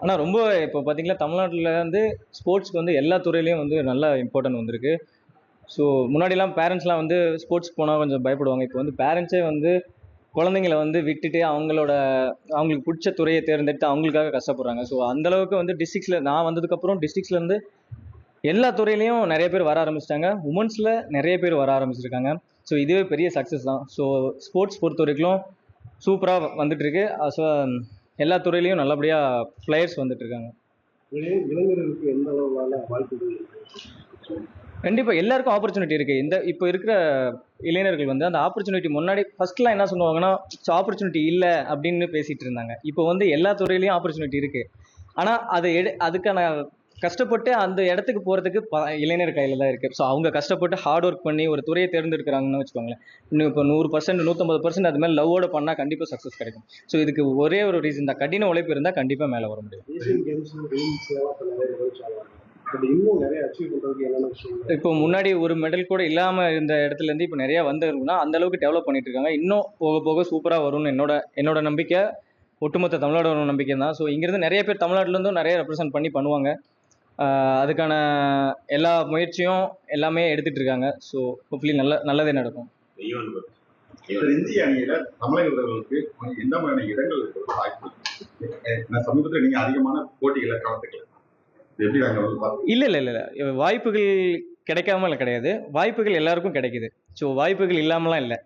ஆனால் ரொம்ப இப்போ பார்த்தீங்கன்னா தமிழ்நாட்டில் வந்து ஸ்போர்ட்ஸ்க்கு வந்து எல்லா துறையிலையும் வந்து நல்ல இம்பார்ட்டன்ட் வந்திருக்கு. ஸோ முன்னாடிலாம் பேரண்ட்ஸ்லாம் வந்து ஸ்போர்ட்ஸ் போனால் கொஞ்சம் பயப்படுவாங்க. இப்போ வந்து பேரண்ட்ஸே வந்து குழந்தைங்கள வந்து விட்டுட்டு அவங்களோட அவங்களுக்கு பிடிச்ச துறையை தேர்ந்தெடுத்து அவங்களுக்காக கஷ்டப்படுறாங்க. ஸோ அந்தளவுக்கு வந்து டிஸ்ட்ரிக்ஸில் நான் வந்ததுக்கப்புறம் டிஸ்ட்ரிக்ஸ்லேருந்து எல்லா துறையிலையும் நிறைய பேர் வர ஆரம்பிச்சிட்டாங்க. உமன்ஸில் நிறைய பேர் வர ஆரம்பிச்சிருக்காங்க. ஸோ இதுவே பெரிய சக்ஸஸ் தான். ஸோ ஸ்போர்ட்ஸ் பொறுத்த வரைக்கும் சூப்பராக வந்துட்டுருக்கு ஸோ எல்லா துறையிலையும் நல்லபடியாக பிளேயர்ஸ் வந்துட்டுருக்காங்க. இளைஞ- இளைஞர்களுக்கு எந்த அளவுல வாய்ப்புகள் கண்டிப்பாக எல்லாருக்கும் ஆப்பர்ச்சுனிட்டி இருக்குது இந்த இப்போ இருக்கிற இளைஞர்கள் வந்து அந்த ஆப்பர்ச்சுனிட்டி முன்னாடி ஃபர்ஸ்ட்லாம் என்ன சொல்லுவாங்கன்னா ஆப்பர்ச்சுனிட்டி இல்லை அப்படின்னு பேசிகிட்டு இருந்தாங்க இப்போ வந்து எல்லா துறையிலையும் ஆப்பர்ச்சுனிட்டி இருக்குது ஆனால் அது எடு அதுக்கான கஷ்டப்பட்டு அந்த இடத்துக்கு போகிறதுக்கு ப இளைஞர் கையில் தான் இருக்குது ஸோ அவங்க கஷ்டப்பட்டு ஹார்ட் ஒர்க் பண்ணி ஒரு துறையை தேர்ந்தெடுக்கிறாங்கன்னு வச்சுக்கோங்களேன். இன்னும் இப்போ நூறு பர்சன்ட் நூற்றம்பது பர்சன்ட் அது மாதிரி லவ்வோட பண்ணால் கண்டிப்பாக சக்ஸஸ் கிடைக்கும். ஸோ இதுக்கு ஒரே ஒரு ரீசன் தான். கடின உழைப்பு இருந்தால் கண்டிப்பாக மேலே வர முடியும். இப்போ முன்னாடி ஒரு மெடல் கூட இல்லாமல் இருந்த இடத்துல இருந்து இப்போ நிறைய வந்துருக்குன்னா அந்த அளவுக்கு டெவலப் பண்ணிட்டு இருக்காங்க. இன்னும் போக போக சூப்பராக வரும்னு என்னோட என்னோட நம்பிக்கை. ஒட்டுமொத்த தமிழ்நாடோட நம்பிக்கை தான் ஸோ இங்கேருந்து நிறைய பேர் தமிழ்நாட்டிலேருந்தும் நிறைய ரெப்ரசென்ட் பண்ணி பண்ணுவாங்க. அதுக்கான எல்லா முயற்சியும் எல்லாமே எடுத்துட்டு இருக்காங்க. ஸோ ஹோப்ஃபுல்லி நல்ல நல்லதே நடக்கும். இந்திய அணியில தமிழக வீரர்களுக்கு எந்த மாதிரியான இடங்கள் வாய்ப்பு சமீபத்தில் நீங்க அதிகமான போட்டிகளை கலந்துக்கல. இல்லை இல்லை இல்லை வாய்ப்புகள் கிடைக்காம கிடையாது. வாய்ப்புகள் எல்லாருக்கும் கிடைக்குது. ஸோ வாய்ப்புகள் இல்லாமலாம் இல்லை.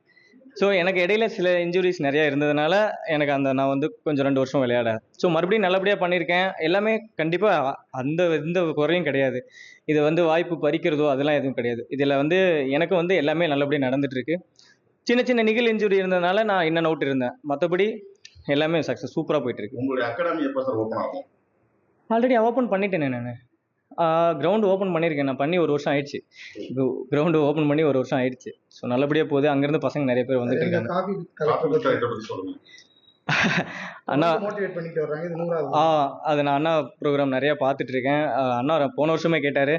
ஸோ எனக்கு இடையில சில இன்ஜுரிஸ் நிறைய இருந்ததுனால எனக்கு அந்த நான் வந்து கொஞ்சம் ரெண்டு வருஷம் விளையாட. ஸோ மறுபடியும் நல்லபடியாக பண்ணியிருக்கேன். எல்லாமே கண்டிப்பாக அந்த எந்த குறையும் கிடையாது. இது வந்து வாய்ப்பு பறிக்கிறதோ அதெல்லாம் எதுவும் கிடையாது. இதில் வந்து எனக்கு வந்து எல்லாமே நல்லபடியாக நடந்துட்டு இருக்கு சின்ன சின்ன நிகழ் இன்ஜுரி இருந்ததுனால நான் இன்னும் அவுட் இருந்தேன். மற்றபடி எல்லாமே சக்ஸஸ் சூப்பராக போயிட்டு இருக்கு உங்களுடைய அகாடமி எப்போ சார் ஓப்பன் ஆகும்? ஆல்ரெடி ஓப்பன் பண்ணிட்டேனே நான். கிரவுண்டு ஓப்பன் பண்ணியிருக்கேன் நான் பண்ணி ஒரு வருஷம் ஆயிடுச்சு. கிரவுண்டு ஓப்பன் பண்ணி ஒரு வருஷம் ஆயிடுச்சு. ஸோ நல்லபடியாக போகுது. அங்கேருந்து பசங்க நிறைய பேர் வந்துட்டு இருக்காங்க. அண்ணா மோட்டிவேட் பண்ணிட்டு வர்றாங்க. இது நூறாவது ஆ அது நான் அண்ணா ப்ரோக்ராம் நிறைய பார்த்துட்டு இருக்கேன் அண்ணா போன வருஷமே கேட்டார்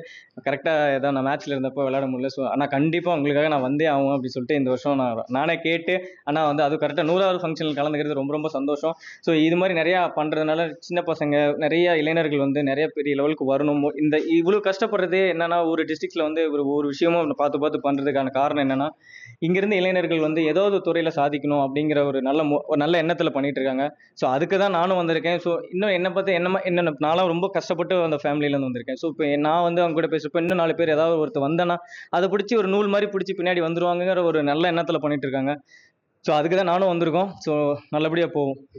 கரெக்டாக ஏதாவது நான் மேட்ச்சில் இருந்தப்போ விளையாட முடியல. ஸோ அண்ணா கண்டிப்பாக உங்களுக்காக நான் வந்தே ஆகும் அப்படின்னு சொல்லிட்டு இந்த வருஷம் நான் நானே கேட்டு அண்ணா வந்து அது கரெக்டாக நூறாவது ஃபங்க்ஷனில் கலந்துக்கிறது ரொம்ப ரொம்ப சந்தோஷம். ஸோ இது மாதிரி நிறையா பண்ணுறதுனால சின்ன பசங்க நிறைய இளைஞர்கள் வந்து நிறைய பெரிய லெவலுக்கு வரணும். இந்த இவ்வளோ கஷ்டப்படுறது என்னன்னா ஒரு டிஸ்ட்ரிக்ஸில் வந்து ஒரு ஒரு விஷயமும் பார்த்து பார்த்து பண்ணுறதுக்கான காரணம் என்னன்னா இங்கேருந்து இளைஞர்கள் வந்து ஏதோ ஒரு துறையில் சாதிக்கணும் அப்படிங்கிற ஒரு நல்ல நல்ல எண்ணத்தில் பண்ணிட்டு இருக்காங்க. ஸோ ஸோ அதுக்கு தான் நானும் வந்திருக்கேன். ஸோ இன்னும் என்னை பார்த்து என்ன என்ன நான்லாம் ரொம்ப கஷ்டப்பட்டு அந்த ஃபேமிலியிலேருந்து வந்திருக்கேன். ஸோ இப்போ நான் வந்து அவங்க கூட பேசுகிறப்ப இன்னும் நாலு பேர் ஏதாவது ஒருத்தர் வந்தேன்னா அதை பிடிச்சி ஒரு நூல் மாதிரி பிடிச்சி பின்னாடி வந்துருவாங்கங்கிற ஒரு நல்ல எண்ணத்தில் பண்ணிட்டு இருக்காங்க. ஸோ அதுக்கு தான் நானும் வந்திருக்கோம். ஸோ நல்லபடியாக போகும்